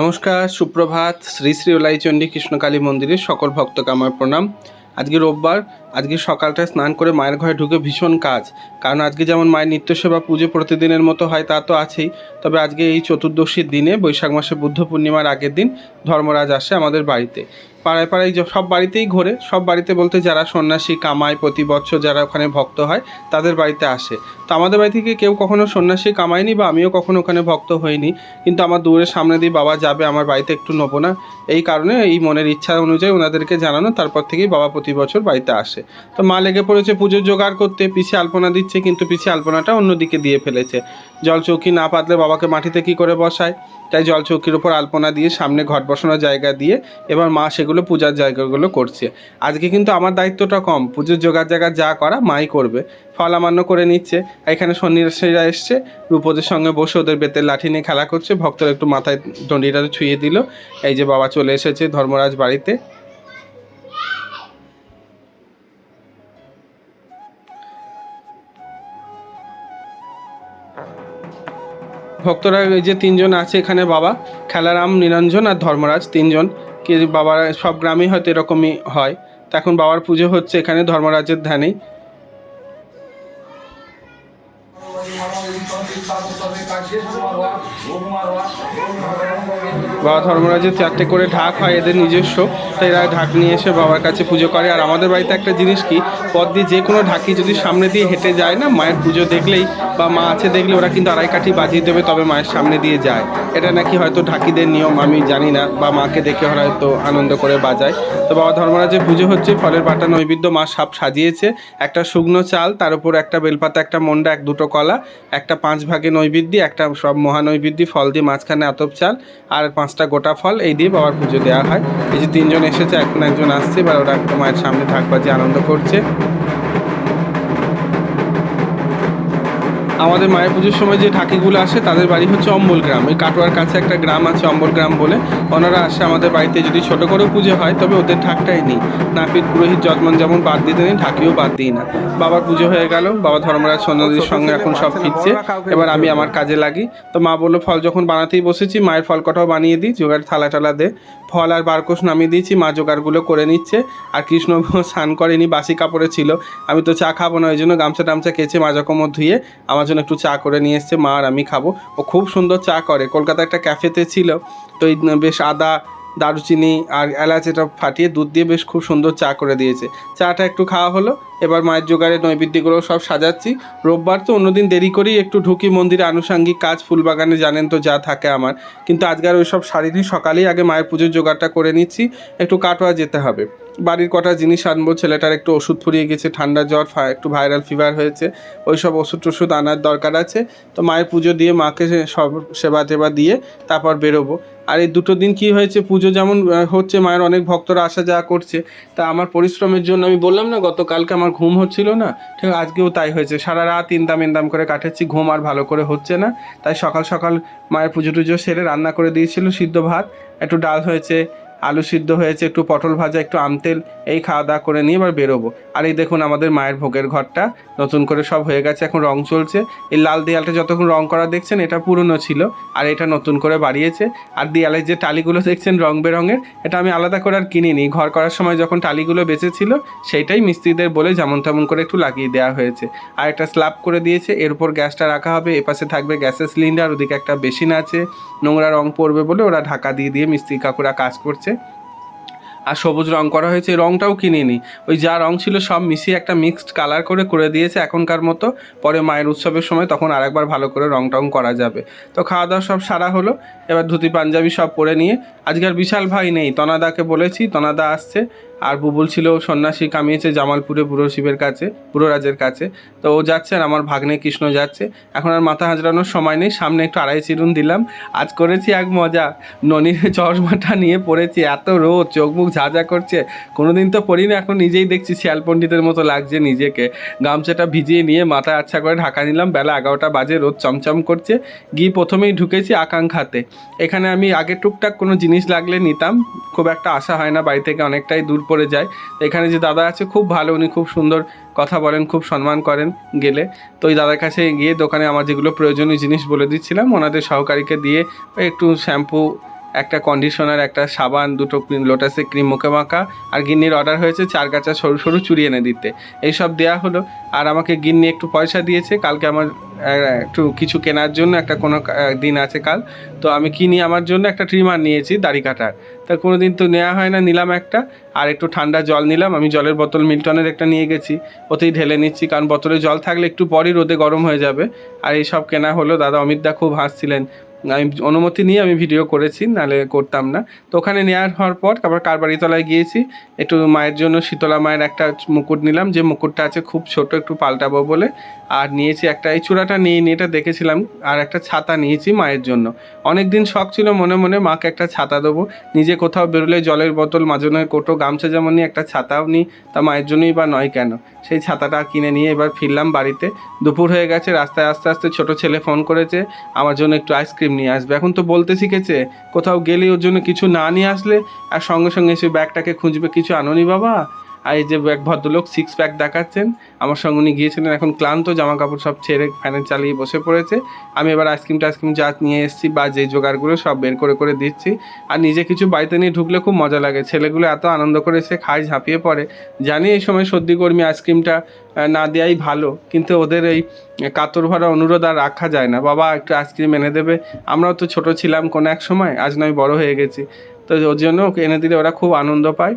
নমস্কার, সুপ্রভাত, শ্রী শ্রী ওলাইচণ্ডী কৃষ্ণকালী মন্দিরের সকল ভক্তকে আমার প্রণাম। আজকে রোববার, আজকে সকালটায় স্নান করে মায়ের ঘরে ঢুকে ভীষণ কাজ। কারণ আজকে যেমন মায়ের নিত্য সেবা পুজো প্রতিদিনের মতো হয় তা তো আছেই, তবে আজকে এই চতুর্দশীর দিনে বৈশাখ মাসে বুদ্ধ পূর্ণিমার আগের দিন ধর্মরাজ আসে আমাদের বাড়িতে। পাড়ায় পাড়ায় সব বাড়িতেই ঘোরে। সব বাড়িতে বলতে যারা সন্ন্যাসী কামায় প্রতি বছর যারা ওখানে ভক্ত হয়, তাদের বাড়িতে আসে। তো আমাদের বাড়ি থেকে কেউ কখনো সন্ন্যাসী কামায়নি বা আমিও কখনো ওখানে ভক্ত হইনি। কিন্তু আমার দূরের সামনে দিয়ে বাবা যাবে, আমার বাড়িতে একটু নেব না। এই কারণে এই মনের ইচ্ছা অনুযায়ী ওনাদেরকে জানানো, তারপর থেকেই বাবা প্রতি বছর বাড়িতে আসে। তো মা লেগে পড়েছে পুজোর জোগাড় করতে পিছিয়ে আলপনা দিচ্ছে, কিন্তু পিছিয়ে আলপনাটা অন্যদিকে দিয়ে ফেলেছে। জল চৌকি না পাতলে বাবাকে মাটিতে কি করে বসায়? তাই জল চৌকির উপর আলপনা দিয়ে সামনে ঘট বসানোর জায়গা দিয়ে এবার মা সেগুলো পূজার জায়গাগুলো করছে। আজকে কিন্তু আমার দায়িত্বটা কম, পুজোর জোগাড় জায়গা যা করা মাই করবে। ফল আমান্য করে নিচ্ছে। এখানে সন্ন্যাসীরা এসছে, রূপদের সঙ্গে বসে ওদের বেতের লাঠি নিয়ে খেলা করছে। ভক্তরা একটু মাথায় দণ্ডিটা ছুঁয়ে দিল। এই যে বাবা চলে এসেছে ধর্মরাজ বাড়িতে। ভক্তরা এই যে তিনজন আছে এখানে বাবা, খেলারাম, নিরঞ্জন আর ধর্মরাজ তিনজন। কি বাবার সব গ্রামেই হয়তো এরকমই হয়। তা এখন বাবার পুজো হচ্ছে এখানে, ধর্মরাজের ধ্যানেই। বাবা ধর্মরাজের চারটে করে ঢাক হয়, এদের নিজস্ব। এরা ঢাক নিয়ে এসে বাবার কাছে পুজো করে। আর আমাদের বাড়িতে একটা জিনিস কি, পথ দিয়ে যে কোনো ঢাকি যদি সামনে দিয়ে হেঁটে যায় না, মায়ের পুজো দেখলেই বা মা আছে দেখলে ওরা কিন্তু আড়াই কাঠি বাজিয়ে দেবে, তবে মায়ের সামনে দিয়ে যায়। এটা নাকি হয়তো ঢাকিদের নিয়ম, আমি জানি না। বা মাকে দেখে হয়তো আনন্দ করে বাজায়। তো বাবা ধর্মরাজের পুজো হচ্ছে, ফলের বাটা নৈবেদ্য, মা সাপ সাজিয়েছে। একটা শুকনো চাল, তার উপর একটা বেলপাতা, একটা মন্ডা, এক দুটো কলা, একটা পাঁচ ভাগে নৈবেদ্য, একটা সব মহানৈবেদ্য ফল দিয়ে মাঝখানে আতপ চাল, আর পাঁচটা গোটা ফল, এই দিয়ে বাবার পুজো দেওয়া হয়। এই যে তিনজন এসেছে এখন একজন আসছে এবার ওরা একটা মায়ের সামনে থাকবার যে আনন্দ করছে। আমাদের মায়ের পুজোর সময় যে ঢাকিগুলো আসে, তাদের বাড়ি হচ্ছে অম্বল গ্রাম। এই কাটোয়ার কাছে একটা গ্রাম আছে অম্বল গ্রাম বলে। ওনারা আসে আমাদের বাড়িতে যদি ছোট করেও পুজো হয়, তবে ওদের ঢাকটাই নেই। নাপিত পুরোহিত যজমান যেমন বাদ দিতে নেই, ঢাকিও বাদ দিই না। বাবার পুজো হয়ে গেল, বাবা ধর্মরাজ সন্ন্যাসীর সঙ্গে এখন সব ফিরছে। এবার আমি আমার কাজে লাগি। তো মা বলল, ফল যখন বানাতেই বসেছি, মায়ের ফল কটাও বানিয়ে দিই, জোগাড় থালা টালা দে। ফল আর বারকোষ নামিয়ে দিয়েছি, মা জোগাড়গুলো করে নিচ্ছে। আর কৃষ্ণ স্নান করেনি, বাসি কাপড়ে ছিল। আমি তো চা খাব না, ওই জন্য গামছা টামছা কেচে মাজা কোমর ধুয়ে, আমার জন্য একটু চা করে নিয়ে এসছে, মা আর আমি খাব। ও খুব সুন্দর চা করে। কলকাতা একটা ক্যাফেতে ছিল, তো এই বেশ আদা, দারুচিনি আর এলাচ এটা ফাটিয়ে দুধ দিয়ে বেশ খুব সুন্দর চা করে দিয়েছে। চাটা একটু খাওয়া হলো, এবার মায়ের জোগাড়ে নৈবেদ্যগুলো সব সাজাচ্ছি। রোববার তো অন্যদিন দেরি করেই একটু ঢুকি মন্দিরে আনুষাঙ্গিক কাজ, ফুলবাগানে জানেন তো যা থাকে আমার। কিন্তু আজকে আর ওইসব সারিনি, সকালেই আগে মায়ের পুজোর জোগাড়টা করে নিচ্ছি, একটু কাটোয়া যেতে হবে। বাড়ির কটা জিনিস আনব, ছেলেটার একটু ওষুধ ফুরিয়ে গেছে, ঠান্ডা জ্বর একটু ভাইরাল ফিভার হয়েছে ওই সব ওষুধ টষুধ আনার দরকার আছে। তো মায়ের পুজো দিয়ে মাকে সব সেবা টেবা দিয়ে তারপর বেরোবো। আর এই দুটো দিন কি হয়েছে, পুজো যেমন হচ্ছে, মায়ের অনেক ভক্তরা আসা যাওয়া করছে, তা আমার পরিশ্রমের জন্য আমি বললাম না, গতকালকে আমার ঘুম হচ্ছিল না, ঠিক আজকেও তাই হয়েছে। সারা রাত ইন্দাম ইন্দাম করে কাটাচ্ছি, ঘুম আর ভালো করে হচ্ছে না। তাই সকাল সকাল মায়ের পুজো টুজো সেরে রান্না করে দিয়েছিল সিদ্ধ ভাত, একটু ডাল হয়েছে আলু সিদ্ধ হয়েছে, একটু পটল ভাজা, একটু আমতেল এই খাওয়া দাওয়া করে নিয়ে এবার বেরোবো। আর এই দেখুন আমাদের মায়ের ভোগের ঘরটা, নতুন করে সব হয়ে গেছে, এখন রং চলছে। এই লাল দেয়ালটা যতক্ষণ রং করা দেখছেন, এটা পুরনো ছিল, আর এটা নতুন করে বাড়িয়েছে। আর দেয়ালের যে টালিগুলো দেখছেন রং বেরঙের, এটা আমি আলাদা করে আর কিনিনি। ঘর করার সময় যখন টালিগুলো বেঁচেছিল, সেইটাই মিস্ত্রিদের বলে যেমন তেমন করে একটু লাগিয়ে দেওয়া হয়েছে। আর একটা স্ল্যাব করে দিয়েছে, এর উপর গ্যাসটা রাখা হবে এপাশে থাকবে গ্যাসের সিলিন্ডার, ওদিকে একটা বেসিন আছে, নোংরা রং পড়বে বলে ওরা ঢাকা দিয়ে দিয়ে মিস্ত্রি কাকুরা কাজ করছে। আর সবুজ রং করা হয়েছে। রংটাও কিনিনি ওই যা রং ছিল সব মিশিয়ে একটা মিক্সড কালার করে করে দিয়েছে এখনকার মতো। পরে মায়ের উৎসবের সময় তখন আরেকবার ভালো করে রং টং করা যাবে। তো খাওয়া দাওয়া সব সারা হলো। এবার ধুতি পাঞ্জাবি সব পরে নিয়ে। আজকে আর বিশাল ভাই নেই। তনাদাকে বলেছি, তনাদা আসছে। আর বুবুল ছিল সন্ন্যাসী কামিয়েছে জামালপুরে বুড়ো শিবের কাছে বুড়োরাজের কাছে। তো ও যাচ্ছে আর আমার ভাগ্নে কৃষ্ণ যাচ্ছে। এখন আর মাথা হাজরানোর সময় নেই, সামনে একটু আড়াই চিরুন দিলাম। আজ করেছি এক মজা, ননির চশমাটা নিয়ে পড়েছি, এত রোদ, চোখ মুখ ঝাঁঝা করছে। কোনোদিন তো পড়ি না এখন নিজেই দেখছি শিয়াল পণ্ডিতের মতো লাগছে নিজেকে। গামছাটা ভিজিয়ে নিয়ে মাথায় আচ্ছা করে ঢাকা নিলাম, বেলা এগারোটা বাজে, রোদ চমচম করছে। গিয়ে প্রথমেই ঢুকেছি আকাঙ্ক্ষাতে। এখানে আমি আগে টুকটাক কোনো জিনিস লাগলে নিতাম খুব একটা আশা হয় না, বাড়ি থেকে অনেকটাই দূর পড়ে যায়। এখানে যে দাদা আছে, খুব ভালো, উনি খুব সুন্দর কথা বলেন, খুব সম্মান করেন গেলে। তো ওই দাদার কাছে গিয়ে দোকানে আমার যেগুলো প্রয়োজনীয় জিনিস বলে দিচ্ছিলাম, ওনাদের সহকারীকে দিয়ে একটু শ্যাম্পু একটা কন্ডিশনার একটা সাবান, দুটো লোটাসে ক্রিম মুখে মাখা আর গিন্নির অর্ডার হয়েছে চার কাঁচা সরু সরু চুরি এনে দিতে। এইসব দেওয়া হলো আর আমাকে গিন্নি একটু পয়সা দিয়েছে, কালকে আমার একটু কিছু কেনার জন্য একটা কোনো দিন আছে কাল। তো আমি কিনি আমার জন্য একটা ট্রিমার নিয়েছি দাড়ি কাটার। তা কোনো দিন তো নেওয়া হয় না, নিলাম একটা আর একটু ঠান্ডা জল নিলাম। আমি জলের বোতল মিল্টনের একটা নিয়ে গেছি, ওতেই ঢেলে নিচ্ছি কারণ বোতলে জল থাকলে একটু পরই রোদে গরম হয়ে যাবে। আর এই সব কেনা হলো, দাদা অমিত দা খুব হাসছিলেন। আমি অনুমতি নিয়ে আমি ভিডিও করেছি নালে করতাম না। তো ওখানে নেওয়ার হওয়ার পর তারপর কারবারিতলায় গিয়েছি, একটু মায়ের জন্য শীতলা মায়ের একটা মুকুট নিলাম, যে মুকুটটা আছে খুব ছোট, একটু পাল্টাবো বলে। আর নিয়েছি একটা, এই চূড়াটা নিয়ে নিয়ে এটা দেখেছিলাম, আর একটা ছাতা নিয়েছি মায়ের জন্য। অনেক দিন শখ ছিল, মনে মনে মাকে একটা ছাতা দেবো। নিজে কোথাও বেরোলে জলের বোতল মাজনের কোটো, গামছা যেমন নিই, একটা ছাতাও নিই, তা মায়ের জন্যই বা নয় কেন? সেই ছাতাটা কিনে নিয়ে এবার ফিরলাম বাড়িতে। দুপুর হয়ে গেছে, রাস্তায় আস্তে আস্তে ছোট ছেলে ফোন করেছে, আমার জন্য একটু আইসক্রিম নিয়ে আসবে। এখন তো বলতে শিখেছে, কোথাও গেলে ওর জন্য কিছু না নিয়ে আসলে, আর সঙ্গে সঙ্গে এসে ব্যাগটাকে খুঁজবে। কিছু আনোনি বাবা? আর এই যে এক ভদ্রলোক সিক্স প্যাক দেখাচ্ছেন, আমার সঙ্গে উনি গিয়েছিলেন, এখন ক্লান্ত জামা কাপড় সব ছেড়ে ফ্যানে চালিয়ে বসে পড়েছে। আমি এবার আইসক্রিম টাইসক্রিম যা নিয়ে এসেছি বা যে জোগাড়গুলো সব বের করে করে দিচ্ছি। আর নিজে কিছু বাড়িতে নিয়ে ঢুকলে খুব মজা লাগে। ছেলেগুলো এত আনন্দ করে এসে খায়, ঝাঁপিয়ে পড়ে। জানি এই সময় সর্দি কর্মী আইসক্রিমটা না দেওয়াই ভালো, কিন্তু ওদের এই কাতর ভরা অনুরোধ আর রাখা যায় না। বাবা একটু আইসক্রিম এনে দেবে। আমরাও তো ছোট ছিলাম কোনো এক সময়, আজ নয় বড় হয়ে গেছি। তো ওর জন্য এনে দিলে ওরা খুব আনন্দ পায়।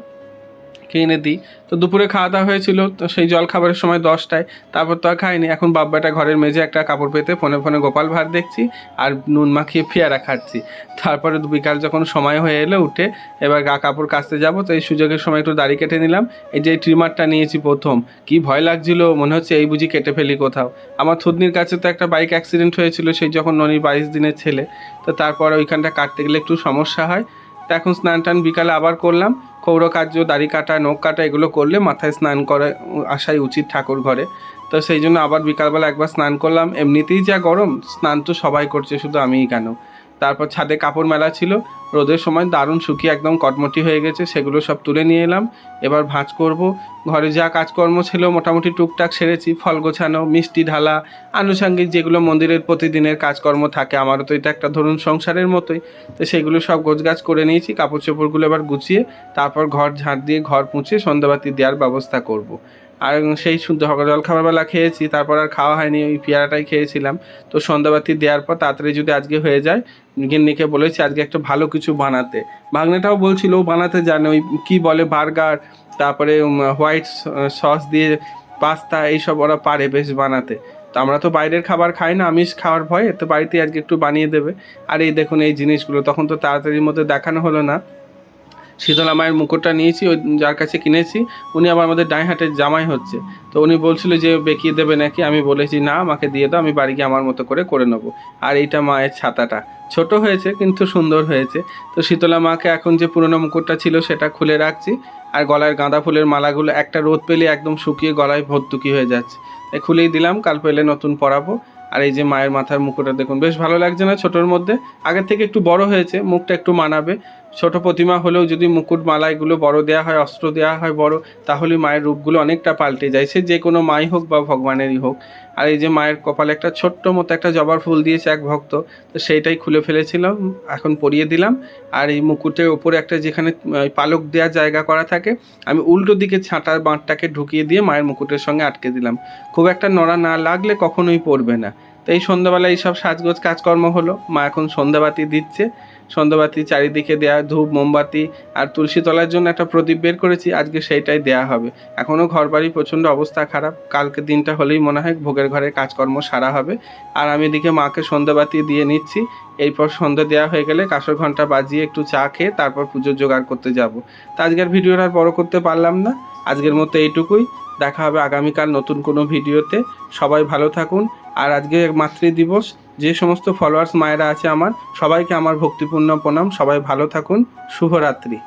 কে এনে দিই তো দুপুরে খাওয়া দাওয়া হয়েছিল, তো সেই জল খাবারের সময় দশটায়। তারপর তো আর খাইনি, এখন বাব্বাটা ঘরের মেঝে একটা কাপড় পেতে ফোনে ফোনে গোপাল ভাত দেখছি আর নুন মাখিয়ে পেয়ারা খাচ্ছি। তারপরে বিকাল যখন সময় হয়ে এলো উঠে, এবার গা কাপড় কাচতে যাব, তো এই সুযোগের সময় একটু দাড়ি কেটে নিলাম। এই যে ট্রিমারটা নিয়েছি প্রথম, কি ভয় লাগছিল, মনে হচ্ছে এই বুঝি কেটে ফেলি কোথাও। আমার থুতনির কাছে তো একটা বাইক অ্যাক্সিডেন্ট হয়েছিল, সেই যখন ননির বাইশ দিনের ছেলে। তো তারপর ওইখানটা কাটতে গেলে একটু সমস্যা হয়। তো এখন স্নান টান বিকালে আবার করলাম। কৌর কার্য দাড়ি কাটা, নখ কাটা এগুলো করলে মাথায় স্নান করা, আসাই উচিত ঠাকুর ঘরে। তো সেই জন্য আবার বিকালবেলা একবার স্নান করলাম। এমনিতেই যা গরম, স্নান তো সবাই করছে, শুধু আমিই কেন? তারপর ছাদে কাপড় মেলা ছিল। রোদের সময় দারুণ শুকিয়ে একদম কটমটি হয়ে গেছে, সেগুলো সব তুলে নিয়ে এলাম। এবার ভাঁজ করব। ঘরে যা কাজকর্ম ছিল মোটামুটি টুকটাক সেরেছি, ফল গোছানো, মিষ্টি ঢালা, আনুষঙ্গিক যেগুলো মন্দিরের প্রতিদিনের কাজকর্ম থাকে, আমারও তো এটা একটা ধরুন সংসারের মতোই। তো সেগুলো সব গোছগাছ করে নিয়েছি, কাপড় চোপড়গুলো এবার গুছিয়ে, তারপর ঘর ঝাঁট দিয়ে ঘর মুছে সন্ধ্যাবাতি দেওয়ার ব্যবস্থা করব। আর সেই শুদ্ধ জল খাবারবেলা খেয়েছি, তারপর আর খাওয়া হয়নি, ওই পেয়ারাটাই খেয়েছিলাম। তো সন্ধ্যাবাতি দেওয়ার পর তাড়াতাড়ি যদি আজকে হয়ে যায়, গিন্নিকে বলেছি আজকে একটা ভালো কিছু বানাতে। ভাগ্নেটাও বলছিল, ও বানাতে জানে, ওই কী বলে, বার্গার, তারপরে হোয়াইট সস দিয়ে পাস্তা, এইসব ওরা পারে বেশ বানাতে। তো আমরা তো বাইরের খাবার খাই না, আমিষ খাওয়ার ভয়ে, তো বাড়িতে আজকে একটু বানিয়ে দেবে। আর এই দেখুন, এই জিনিসগুলো, তখন তো তাড়াতাড়ির মধ্যে দেখানো হলো না। শীতলা মায়ের মুকুটটা নিয়েছি, ওই যার কাছে কিনেছি, উনি আবার আমাদের ডাই হাটের জামাই হচ্ছে। তো উনি বলছিল যে, বেঁকিয়ে দেবে নাকি? আমি বলেছি, না, আমাকে দিয়ে দাও, আমি বাড়ি গিয়ে আমার মতো করে করে নেব। আর এইটা মায়ের ছাতাটা। ছোট হয়েছে, কিন্তু সুন্দর হয়েছে। তো শীতলা মাকে এখন যে পুরনো মুকুটটা ছিল, সেটা খুলে রাখছি। আর গলার গাঁদা ফুলের মালাগুলো একটা রোদ পেলে একদম শুকিয়ে গলায় ভর্তুকি হয়ে যাচ্ছে। তাই খুলেই দিলাম, কাল পেলে নতুন পরাবো। আর এই যে মায়ের মাথার মুকুটটা দেখুন, বেশ ভালো লাগছে না ছোটোর মধ্যে। আগের থেকে একটু বড় হয়েছে, মুখটা একটু মানাবে। ছোট প্রতিমা হলেও যদি মুকুট মালা এগুলো বড় দেওয়া হয়, অস্ত্র দেওয়া হয় বড়, তাহলে মায়ের রূপগুলো অনেকটা পাল্টে যায়। সে যে কোনো মাই হোক বা ভগবানেরই হোক। আর এই যে মায়ের কপালে একটা ছোট্ট মতো একটা জবার ফুল দিয়েছে এক ভক্ত, তো সেইটাই খুলে ফেলেছিলাম, এখন পরিয়ে দিলাম। আর এই মুকুটের ওপরে একটা যেখানে পালক দেওয়ার জায়গা করা থাকে, আমি উল্টো দিকে ছাঁটার বাঁটটাকে ঢুকিয়ে দিয়ে মায়ের মুকুটের সঙ্গে আটকে দিলাম। খুব একটা নড়া না লাগলে কখনোই পড়বে না। তো এই সন্ধ্যাবেলা এইসব সাজগোজ কাজকর্ম হলো, মা এখন সন্ধ্যাবাতি দিচ্ছে। সন্ধ্যাবাতি চারিদিকে দেয়া, ধূপ, মোমবাতি আর তুলসী তলার জন্য একটা প্রদীপ বের করেছি, আজকে সেইটাই দেয়া হবে। এখনও ঘর বাড়ি প্রচণ্ড অবস্থা খারাপ, কালকে দিনটা হলেই মনে হয় ভোগের ঘরে কাজকর্ম সারা হবে। আর আমি এদিকে মাকে সন্ধ্যাবাতি দিয়ে নিচ্ছি, এরপর সন্ধ্যা দেওয়া হয়ে গেলে কাঁসর ঘণ্টা বাজিয়ে একটু চা খেয়ে তারপর পুজোর জোগাড় করতে যাব। তা আজকের ভিডিওটা আর বড় করতে পারলাম না। আজকের মতো এইটুকুই। দেখা হবে আগামীকাল নতুন কোনো ভিডিওতে। সবাই ভালো থাকুন। আর আজকে মাতৃ দিবস যে সমস্ত ফলোয়ার্স মায়েরা আছে আমার সবাইকে আমার ভক্তিপূর্ণ প্রণাম সবাই ভালো থাকুন শুভরাত্রি।